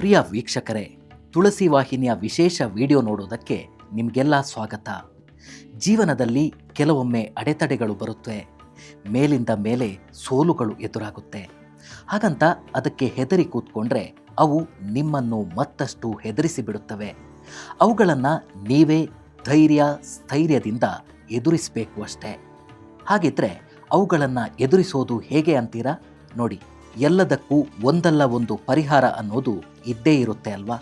ಪ್ರಿಯ ವೀಕ್ಷಕರೇ, ತುಳಸಿ ವಾಹಿನಿಯ ವಿಶೇಷ ವಿಡಿಯೋ ನೋಡೋದಕ್ಕೆ ನಿಮಗೆಲ್ಲ ಸ್ವಾಗತ. ಜೀವನದಲ್ಲಿ ಕೆಲವೊಮ್ಮೆ ಅಡೆತಡೆಗಳು ಬರುತ್ತವೆ ಮೇಲಿಂದ ಮೇಲೆ ಸೋಲುಗಳು ಎದುರಾಗುತ್ತೆ. ಹಾಗಂತ ಅದಕ್ಕೆ ಹೆದರಿ ಕೂತ್ಕೊಂಡ್ರೆ ಅವು ನಿಮ್ಮನ್ನು ಮತ್ತಷ್ಟು ಹೆದರಿಸಿ ಬಿಡುತ್ತವೆ. ಅವುಗಳನ್ನು ನೀವೇ ಧೈರ್ಯ, ಸ್ಥೈರ್ಯದಿಂದ ಎದುರಿಸಬೇಕು ಅಷ್ಟೇ. ಹಾಗಿದ್ರೆ ಅವುಗಳನ್ನು ಎದುರಿಸೋದು ಹೇಗೆ ಅಂತೀರಾ? ನೋಡಿ. ಎಲ್ಲದಕ್ಕೂ ಒಂದಲ್ಲ ಒಂದು ಪರಿಹಾರ ಅನ್ನೋದು ಇದ್ದೇ ಇರುತ್ತೆ ಅಲ್ವಾ?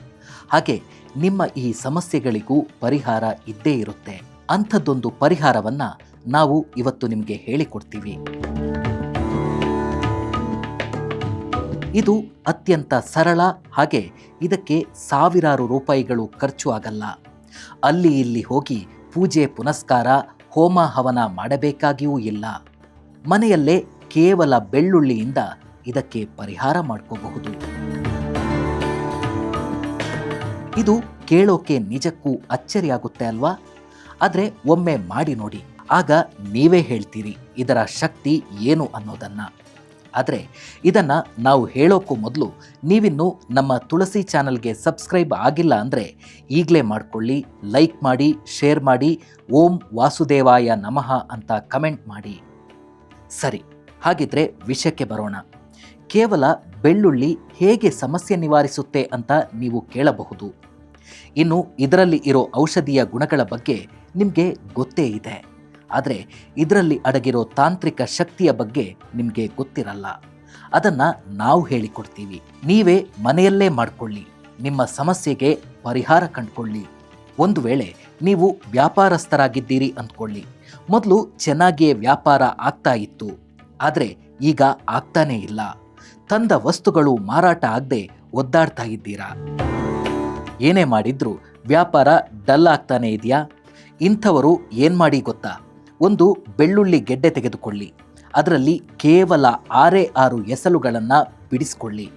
ಹಾಗೆ ನಿಮ್ಮ ಈ ಸಮಸ್ಯೆಗಳಿಗೂ ಪರಿಹಾರ ಇದ್ದೇ ಇರುತ್ತೆ. ಅಂಥದ್ದೊಂದು ಪರಿಹಾರವನ್ನು ನಾವು ಇವತ್ತು ನಿಮಗೆ ಹೇಳಿಕೊಡ್ತೀವಿ. ಇದು ಅತ್ಯಂತ ಸರಳ ಹಾಗೆ ಇದಕ್ಕೆ ಸಾವಿರಾರು ರೂಪಾಯಿಗಳು ಖರ್ಚು ಆಗಲ್ಲ. ಅಲ್ಲಿ ಇಲ್ಲಿ ಹೋಗಿ ಪೂಜೆ ಪುನಸ್ಕಾರ, ಹೋಮ ಹವನ ಮಾಡಬೇಕಾಗಿಯೂ ಇಲ್ಲ. ಮನೆಯಲ್ಲೇ ಕೇವಲ ಬೆಳ್ಳುಳ್ಳಿಯಿಂದ ಇದಕ್ಕೆ ಪರಿಹಾರ ಮಾಡ್ಕೋಬಹುದು. ಇದು ಕೇಳೋಕೆ ನಿಜಕ್ಕೂ ಅಚ್ಚರಿಯಾಗುತ್ತೆ ಅಲ್ವಾ? ಆದರೆ ಒಮ್ಮೆ ಮಾಡಿ ನೋಡಿ. ಆಗ ನೀವೇ ಹೇಳ್ತೀರಿ ಇದರ ಶಕ್ತಿ ಏನು ಅನ್ನೋದನ್ನು. ಆದರೆ ಇದನ್ನು ನಾವು ಹೇಳೋಕ್ಕೂ ಮೊದಲು ನೀವಿನ್ನು ನಮ್ಮ ತುಳಸಿ ಚಾನಲ್ಗೆ ಸಬ್ಸ್ಕ್ರೈಬ್ ಆಗಿಲ್ಲ ಅಂದರೆ ಈಗಲೇ ಮಾಡಿಕೊಳ್ಳಿ, ಲೈಕ್ ಮಾಡಿ, ಶೇರ್ ಮಾಡಿ, ಓಂ ವಾಸುದೇವಾಯ ನಮಃ ಅಂತ ಕಮೆಂಟ್ ಮಾಡಿ. ಸರಿ, ಹಾಗಿದ್ರೆ ವಿಷಯಕ್ಕೆ ಬರೋಣ. ಕೇವಲ ಬೆಳ್ಳುಳ್ಳಿ ಹೇಗೆ ಸಮಸ್ಯೆ ನಿವಾರಿಸುತ್ತೆ ಅಂತ ನೀವು ಕೇಳಬಹುದು. ಇನ್ನು ಇದರಲ್ಲಿ ಇರೋ ಔಷಧೀಯ ಗುಣಗಳ ಬಗ್ಗೆ ನಿಮಗೆ ಗೊತ್ತೇ ಇದೆ. ಆದರೆ ಇದರಲ್ಲಿ ಅಡಗಿರೋ ತಾಂತ್ರಿಕ ಶಕ್ತಿಯ ಬಗ್ಗೆ ನಿಮಗೆ ಗೊತ್ತಿರಲ್ಲ. ಅದನ್ನು ನಾವು ಹೇಳಿಕೊಡ್ತೀವಿ. ನೀವೇ ಮನೆಯಲ್ಲೇ ಮಾಡಿಕೊಳ್ಳಿ. ನಿಮ್ಮ ಸಮಸ್ಯೆಗೆ ಪರಿಹಾರ ಕಂಡುಕೊಳ್ಳಿ. ಒಂದು ವೇಳೆ ನೀವು ವ್ಯಾಪಾರಸ್ಥರಾಗಿದ್ದೀರಿ ಅಂದ್ಕೊಳ್ಳಿ. ಮೊದಲು ಚೆನ್ನಾಗಿಯೇ ವ್ಯಾಪಾರ ಆಗ್ತಾ ಇತ್ತು. ಆದರೆ ಈಗ ಆಗ್ತಾನೇ ಇಲ್ಲ. ತಂದ ವಸ್ತುಗಳು ಮಾರಾಟ ಆಗದೆ ಒದ್ದಾಡ್ತಾ ಇದ್ದೀರಾ? ಏನೇ ಮಾಡಿದ್ರು ವ್ಯಾಪಾರ ಡಲ್ ಆಗ್ತಾನೆ ಇದೆಯಾ? ಇಂಥವರು ಏನು ಮಾಡಿ ಗೊತ್ತಾ? ಒಂದು ಬೆಳ್ಳುಳ್ಳಿ ಗೆಡ್ಡೆ ತೆಗೆದುಕೊಳ್ಳಿ. ಅದರಲ್ಲಿ ಕೇವಲ ಆರೇ ಆರು ಎಸಲುಗಳನ್ನು ಬಿಡಿಸಿಕೊಳ್ಳಿ.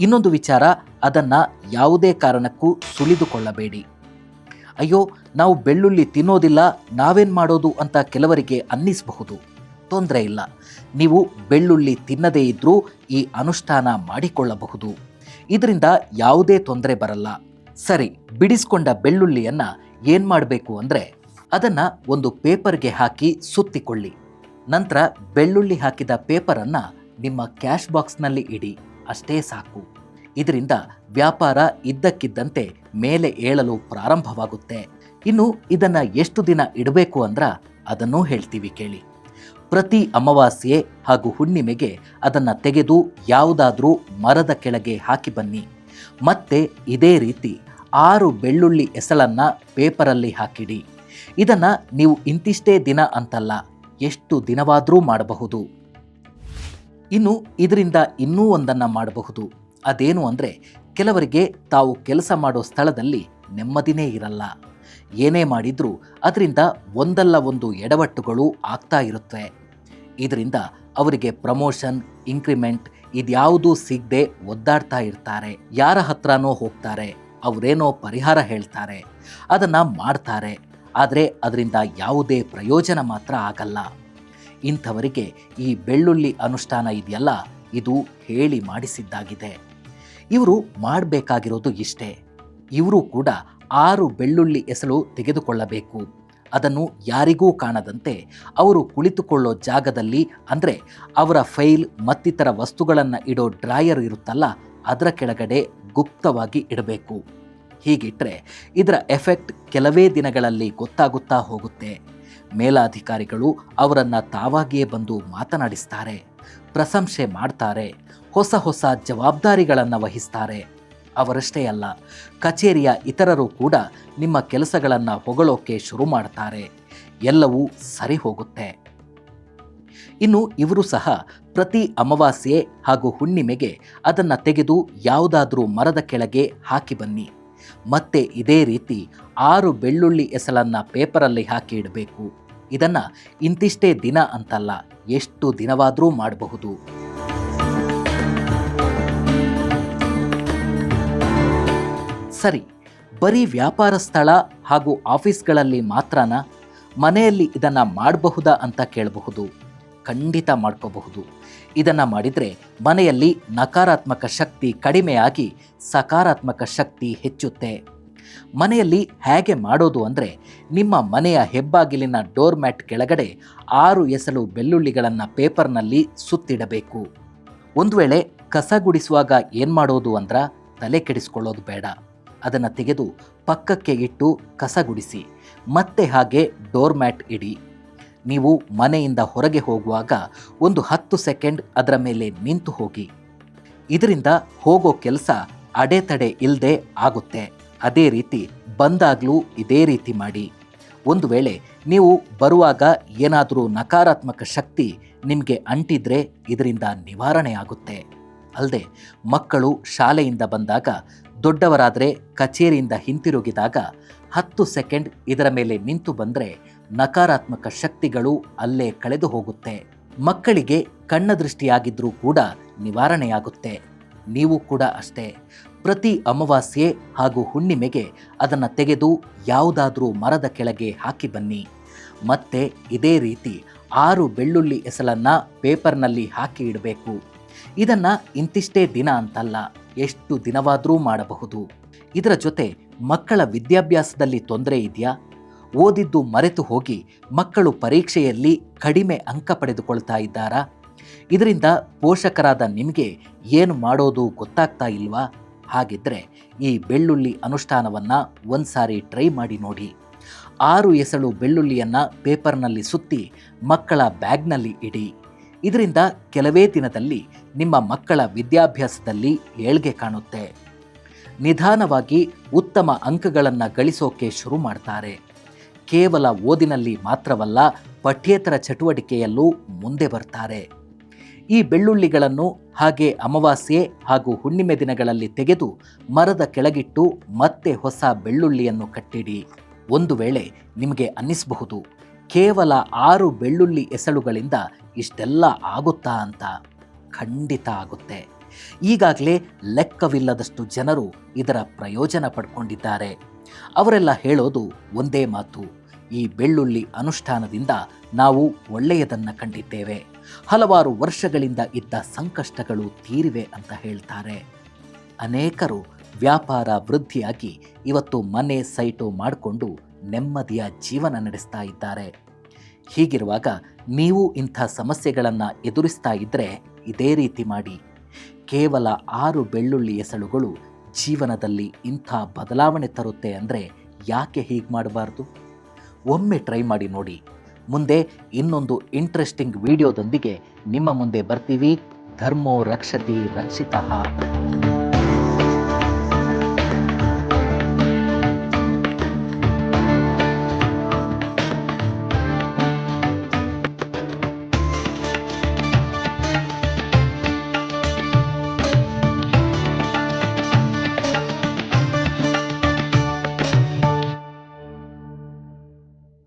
ಇನ್ನೊಂದು ವಿಚಾರ, ಅದನ್ನು ಯಾವುದೇ ಕಾರಣಕ್ಕೂ ಸುಳಿದುಕೊಳ್ಳಬೇಡಿ ಅಯ್ಯೋ, ನಾವು ಬೆಳ್ಳುಳ್ಳಿ ತಿನ್ನೋದಿಲ್ಲ, ನಾವೇನು ಮಾಡೋದು ಅಂತ ಕೆಲವರಿಗೆ ಅನ್ನಿಸಬಹುದು. ತೊಂದರೆ ಇಲ್ಲ. ನೀವು ಬೆಳ್ಳುಳ್ಳಿ ತಿನ್ನದೇ ಇದ್ದರೂ ಈ ಅನುಷ್ಠಾನ ಮಾಡಿಕೊಳ್ಳಬಹುದು. ಇದರಿಂದ ಯಾವುದೇ ತೊಂದರೆ ಬರಲ್ಲ. ಸರಿ, ಬಿಡಿಸ್ಕೊಂಡ ಬೆಳ್ಳುಳ್ಳಿಯನ್ನು ಏನು ಮಾಡಬೇಕು ಅಂದರೆ ಅದನ್ನು ಒಂದು ಪೇಪರ್ಗೆ ಹಾಕಿ ಸುತ್ತಿಕೊಳ್ಳಿ. ನಂತರ ಬೆಳ್ಳುಳ್ಳಿ ಹಾಕಿದ ಪೇಪರನ್ನು ನಿಮ್ಮ ಕ್ಯಾಶ್ ಬಾಕ್ಸ್ನಲ್ಲಿ ಇಡಿ. ಅಷ್ಟೇ ಸಾಕು. ಇದರಿಂದ ವ್ಯಾಪಾರ ಇದ್ದಕ್ಕಿದ್ದಂತೆ ಮೇಲೆ ಏಳಲು ಪ್ರಾರಂಭವಾಗುತ್ತೆ. ಇನ್ನು ಇದನ್ನು ಎಷ್ಟು ದಿನ ಇಡಬೇಕು ಅಂದ್ರೆ ಅದನ್ನೂ ಹೇಳ್ತೀವಿ ಕೇಳಿ. ಪ್ರತಿ ಅಮಾವಾಸ್ಯೆ ಹಾಗೂ ಹುಣ್ಣಿಮೆಗೆ ಅದನ್ನು ತೆಗೆದು ಯಾವುದಾದ್ರೂ ಮರದ ಕೆಳಗೆ ಹಾಕಿ ಬನ್ನಿ. ಮತ್ತೆ ಇದೇ ರೀತಿ ಆರು ಬೆಳ್ಳುಳ್ಳಿ ಎಸಳನ್ನು ಪೇಪರಲ್ಲಿ ಹಾಕಿಡಿ. ಇದನ್ನು ನೀವು ಇಂತಿಷ್ಟೇ ದಿನ ಅಂತಲ್ಲ, ಎಷ್ಟು ದಿನವಾದರೂ ಮಾಡಬಹುದು. ಇನ್ನು ಇದರಿಂದ ಇನ್ನೂ ಒಂದನ್ನು ಮಾಡಬಹುದು. ಅದೇನು ಅಂದರೆ ಕೆಲವರಿಗೆ ತಾವು ಕೆಲಸ ಮಾಡೋ ಸ್ಥಳದಲ್ಲಿ ನೆಮ್ಮದಿನೇ ಇರಲ್ಲ. ಏನೇ ಮಾಡಿದ್ರೂ ಅದರಿಂದ ಒಂದಲ್ಲ ಒಂದು ಎಡವಟ್ಟುಗಳು ಆಗ್ತಾ ಇರುತ್ತವೆ ಇದರಿಂದ ಅವರಿಗೆ ಪ್ರಮೋಷನ್, ಇನ್ಕ್ರಿಮೆಂಟ್ ಇದ್ಯಾವುದೂ ಸಿಗದೆ ಒದ್ದಾಡ್ತಾ ಇರ್ತಾರೆ. ಯಾರ ಹತ್ರನೋ ಹೋಗ್ತಾರೆ, ಅವರೇನೋ ಪರಿಹಾರ ಹೇಳ್ತಾರೆ, ಅದನ್ನು ಮಾಡ್ತಾರೆ. ಆದರೆ ಅದರಿಂದ ಯಾವುದೇ ಪ್ರಯೋಜನ ಮಾತ್ರ ಆಗಲ್ಲ. ಇಂಥವರಿಗೆ ಈ ಬೆಳ್ಳುಳ್ಳಿ ಅನುಷ್ಠಾನ ಇದೆಯಲ್ಲ, ಇದು ಹೇಳಿ ಮಾಡಿಸಿದ್ದಾಗಿದೆ. ಇವರು ಮಾಡಬೇಕಾಗಿರೋದು ಇಷ್ಟೇ. ಇವರು ಕೂಡ ಆರು ಬೆಳ್ಳುಳ್ಳಿ ಎಸಳು ತೆಗೆದುಕೊಳ್ಳಬೇಕು. ಅದನ್ನು ಯಾರಿಗೂ ಕಾಣದಂತೆ ಅವರು ಕುಳಿತುಕೊಳ್ಳೋ ಜಾಗದಲ್ಲಿ ಅಂದರೆ ಅವರ ಫೈಲ್ ಮತ್ತಿತರ ವಸ್ತುಗಳನ್ನು ಇಡೋ ಡ್ರಾಯರ್ ಇರುತ್ತಲ್ಲ, ಅದರ ಕೆಳಗಡೆ ಗುಪ್ತವಾಗಿ ಇಡಬೇಕು. ಹೀಗಿಟ್ಟರೆ ಇದರ ಎಫೆಕ್ಟ್ ಕೆಲವೇ ದಿನಗಳಲ್ಲಿ ಗೊತ್ತಾಗುತ್ತಾ ಹೋಗುತ್ತೆ. ಮೇಲಾಧಿಕಾರಿಗಳು ಅವರನ್ನು ತಾವಾಗಿಯೇ ಬಂದು ಮಾತನಾಡಿಸ್ತಾರೆ, ಪ್ರಶಂಸೆ ಮಾಡ್ತಾರೆ, ಹೊಸ ಹೊಸ ಜವಾಬ್ದಾರಿಗಳನ್ನು ವಹಿಸ್ತಾರೆ. ಅವರಷ್ಟೇ ಅಲ್ಲ, ಕಚೇರಿಯ ಇತರರು ಕೂಡ ನಿಮ್ಮ ಕೆಲಸಗಳನ್ನು ಹೊಗಳೋಕೆ ಶುರು ಮಾಡ್ತಾರೆ. ಎಲ್ಲವೂ ಸರಿ ಹೋಗುತ್ತೆ. ಇನ್ನು ಇವರು ಸಹ ಪ್ರತಿ ಅಮಾವಾಸ್ಯೆ ಹಾಗೂ ಹುಣ್ಣಿಮೆಗೆ ಅದನ್ನು ತೆಗೆದು ಯಾವುದಾದ್ರೂ ಮರದ ಕೆಳಗೆ ಹಾಕಿ ಬನ್ನಿ. ಮತ್ತೆ ಇದೇ ರೀತಿ ಆರು ಬೆಳ್ಳುಳ್ಳಿ ಎಸಲನ್ನು ಪೇಪರಲ್ಲಿ ಹಾಕಿ ಇಡಬೇಕು. ಇದನ್ನು ಇಂತಿಷ್ಟೇ ದಿನ ಅಂತಲ್ಲ, ಎಷ್ಟು ದಿನವಾದರೂ ಮಾಡಬಹುದು. ಸರಿ, ಬರೀ ವ್ಯಾಪಾರ ಸ್ಥಳ ಹಾಗೂ ಆಫೀಸ್ಗಳಲ್ಲಿ ಮಾತ್ರನ? ಮನೆಯಲ್ಲಿ ಇದನ್ನು ಮಾಡಬಹುದಾ ಅಂತ ಕೇಳಬಹುದು, ಖಂಡಿತ ಮಾಡ್ಕೋಬಹುದು. ಇದನ್ನು ಮಾಡಿದರೆ ಮನೆಯಲ್ಲಿ ನಕಾರಾತ್ಮಕ ಶಕ್ತಿ ಕಡಿಮೆಯಾಗಿ ಸಕಾರಾತ್ಮಕ ಶಕ್ತಿ ಹೆಚ್ಚುತ್ತೆ. ಮನೆಯಲ್ಲಿ ಹೇಗೆ ಮಾಡೋದು ಅಂದರೆ ನಿಮ್ಮ ಮನೆಯ ಹೆಬ್ಬಾಗಿಲಿನ ಡೋರ್ ಮ್ಯಾಟ್ ಕೆಳಗಡೆ ಆರು ಎಸಲು ಬೆಳ್ಳುಳ್ಳಿಗಳನ್ನು ಪೇಪರ್ನಲ್ಲಿ ಸುತ್ತಿಡಬೇಕು. ಒಂದು ವೇಳೆ ಕಸ ಗುಡಿಸುವಾಗ ಏನು ಮಾಡೋದು ಅಂದ್ರೆ ತಲೆ ಕೆಡಿಸ್ಕೊಳ್ಳೋದು ಬೇಡ. ಅದನ್ನು ತೆಗೆದು ಪಕ್ಕಕ್ಕೆ ಇಟ್ಟು ಕಸಗುಡಿಸಿ, ಮತ್ತೆ ಹಾಗೆ ಡೋರ್ ಮ್ಯಾಟ್ ಇಡಿ. ನೀವು ಮನೆಯಿಂದ ಹೊರಗೆ ಹೋಗುವಾಗ ಒಂದು ಹತ್ತು ಸೆಕೆಂಡ್ ಅದರ ಮೇಲೆ ನಿಂತು ಹೋಗಿ. ಇದರಿಂದ ಹೋಗೋ ಕೆಲಸ ಅಡೆತಡೆ ಇಲ್ಲದೆ ಆಗುತ್ತೆ. ಅದೇ ರೀತಿ ಬಂದಾಗಲೂ ಇದೇ ರೀತಿ ಮಾಡಿ. ಒಂದು ವೇಳೆ ನೀವು ಬರುವಾಗ ಏನಾದರೂ ನಕಾರಾತ್ಮಕ ಶಕ್ತಿ ನಿಮಗೆ ಅಂಟಿದ್ರೆ ಇದರಿಂದ ನಿವಾರಣೆ ಆಗುತ್ತೆ. ಅಲ್ಲದೆ ಮಕ್ಕಳು ಶಾಲೆಯಿಂದ ಬಂದಾಗ ದೊಡ್ಡವರಾದರೆ ಕಚೇರಿಯಿಂದ ಹಿಂತಿರುಗಿದಾಗ ಹತ್ತು ಸೆಕೆಂಡ್ ಇದರ ಮೇಲೆ ನಿಂತು ಬಂದರೆ ನಕಾರಾತ್ಮಕ ಶಕ್ತಿಗಳು ಅಲ್ಲೇ ಕಳೆದು ಹೋಗುತ್ತೆ. ಮಕ್ಕಳಿಗೆ ಕಣ್ಣ ದೃಷ್ಟಿಯಾಗಿದ್ರೂ ಕೂಡ ನಿವಾರಣೆಯಾಗುತ್ತೆ. ನೀವು ಕೂಡ ಅಷ್ಟೇ. ಪ್ರತಿ ಅಮಾವಾಸ್ಯೆ ಹಾಗೂ ಹುಣ್ಣಿಮೆಗೆ ಅದನ್ನು ತೆಗೆದು ಯಾವುದಾದ್ರೂ ಮರದ ಕೆಳಗೆ ಹಾಕಿ ಬನ್ನಿ. ಮತ್ತೆ ಇದೇ ರೀತಿ ಆರು ಬೆಳ್ಳುಳ್ಳಿ ಎಸಲನ್ನ ಪೇಪರ್ನಲ್ಲಿ ಹಾಕಿ ಇಡಬೇಕು. ಇದನ್ನ ಇಂತಿಷ್ಟೇ ದಿನ ಅಂತಲ್ಲ. ಎಷ್ಟು ದಿನವಾದರೂ ಮಾಡಬಹುದು. ಇದರ ಜೊತೆ ಮಕ್ಕಳ ವಿದ್ಯಾಭ್ಯಾಸದಲ್ಲಿ ತೊಂದರೆ ಇದೆಯಾ? ಓದಿದ್ದು ಮರೆತು ಹೋಗಿ ಮಕ್ಕಳು ಪರೀಕ್ಷೆಯಲ್ಲಿ ಕಡಿಮೆ ಅಂಕ ಪಡೆದುಕೊಳ್ತಾ ಇದ್ದಾರಾ? ಇದರಿಂದ ಪೋಷಕರಾದ ನಿಮಗೆ ಏನು ಮಾಡೋದು ಗೊತ್ತಾಗ್ತಾ ಇಲ್ವಾ? ಹಾಗಿದ್ರೆ ಈ ಬೆಳ್ಳುಳ್ಳಿ ಅನುಷ್ಠಾನವನ್ನು ಒಂದ್ಸಾರಿ ಟ್ರೈ ಮಾಡಿ ನೋಡಿ. ಆರು ಎಸಳು ಬೆಳ್ಳುಳ್ಳಿಯನ್ನು ಪೇಪರ್ನಲ್ಲಿ ಸುತ್ತಿ ಮಕ್ಕಳ ಬ್ಯಾಗ್ನಲ್ಲಿ ಇಡಿ. ಇದರಿಂದ ಕೆಲವೇ ದಿನದಲ್ಲಿ ನಿಮ್ಮ ಮಕ್ಕಳ ವಿದ್ಯಾಭ್ಯಾಸದಲ್ಲಿ ಏಳ್ಗೆ ಕಾಣುತ್ತೆ. ನಿಧಾನವಾಗಿ ಉತ್ತಮ ಅಂಕಗಳನ್ನು ಗಳಿಸೋಕೆ ಶುರು ಮಾಡ್ತಾರೆ. ಕೇವಲ ಓದಿನಲ್ಲಿ ಮಾತ್ರವಲ್ಲ, ಪಠ್ಯೇತರ ಚಟುವಟಿಕೆಯಲ್ಲೂ ಮುಂದೆ ಬರ್ತಾರೆ. ಈ ಬೆಳ್ಳುಳ್ಳಿಗಳನ್ನು ಹಾಗೆ ಅಮಾವಾಸ್ಯೆ ಹಾಗೂ ಹುಣ್ಣಿಮೆ ದಿನಗಳಲ್ಲಿ ತೆಗೆದು ಮರದ ಕೆಳಗಿಟ್ಟು ಮತ್ತೆ ಹೊಸ ಬೆಳ್ಳುಳ್ಳಿಯನ್ನು ಕಟ್ಟಿಡಿ. ಒಂದು ವೇಳೆ ನಿಮಗೆ ಅನ್ನಿಸಬಹುದು, ಕೇವಲ ಆರು ಬೆಳ್ಳುಳ್ಳಿ ಎಸಳುಗಳಿಂದ ಇಷ್ಟೆಲ್ಲ ಆಗುತ್ತಾ ಅಂತ ಖಂಡಿತ ಆಗುತ್ತೆ. ಈಗಾಗಲೇ ಲೆಕ್ಕವಿಲ್ಲದಷ್ಟು ಜನರು ಇದರ ಪ್ರಯೋಜನ ಪಡ್ಕೊಂಡಿದ್ದಾರೆ. ಅವರೆಲ್ಲ ಹೇಳೋದು ಒಂದೇ ಮಾತು, ಈ ಬೆಳ್ಳುಳ್ಳಿ ಅನುಷ್ಠಾನದಿಂದ ನಾವು ಒಳ್ಳೆಯದನ್ನು ಕಂಡಿದ್ದೇವೆ. ಹಲವಾರು ವರ್ಷಗಳಿಂದ ಇದ್ದ ಸಂಕಷ್ಟಗಳು ತೀರಿವೆ ಅಂತ ಹೇಳ್ತಾರೆ. ಅನೇಕರು ವ್ಯಾಪಾರ ವೃದ್ಧಿಯಾಗಿ ಇವತ್ತು ಮನೆ ಸೈಟು ಮಾಡಿಕೊಂಡು ನೆಮ್ಮದಿಯ ಜೀವನ ನಡೆಸ್ತಾ ಇದ್ದಾರೆ. ಹೀಗಿರುವಾಗ ನೀವು ಇಂಥ ಸಮಸ್ಯೆಗಳನ್ನು ಎದುರಿಸ್ತಾ ಇದ್ದರೆ ಇದೇ ರೀತಿ ಮಾಡಿ. ಕೇವಲ ಆರು ಬೆಳ್ಳುಳ್ಳಿ ಎಸಳುಗಳು ಜೀವನದಲ್ಲಿ ಇಂಥ ಬದಲಾವಣೆ ತರುತ್ತೆ ಅಂದರೆ ಯಾಕೆ ಹೀಗೆ ಮಾಡಬಾರ್ದು? ಒಮ್ಮೆ ಟ್ರೈ ಮಾಡಿ ನೋಡಿ. ಮುಂದೆ ಇನ್ನೊಂದು ಇಂಟ್ರೆಸ್ಟಿಂಗ್ ವಿಡಿಯೋದೊಂದಿಗೆ ನಿಮ್ಮ ಮುಂದೆ ಬರ್ತೀವಿ. ಧರ್ಮೋ ರಕ್ಷತಿ ರಕ್ಷಿತಃ.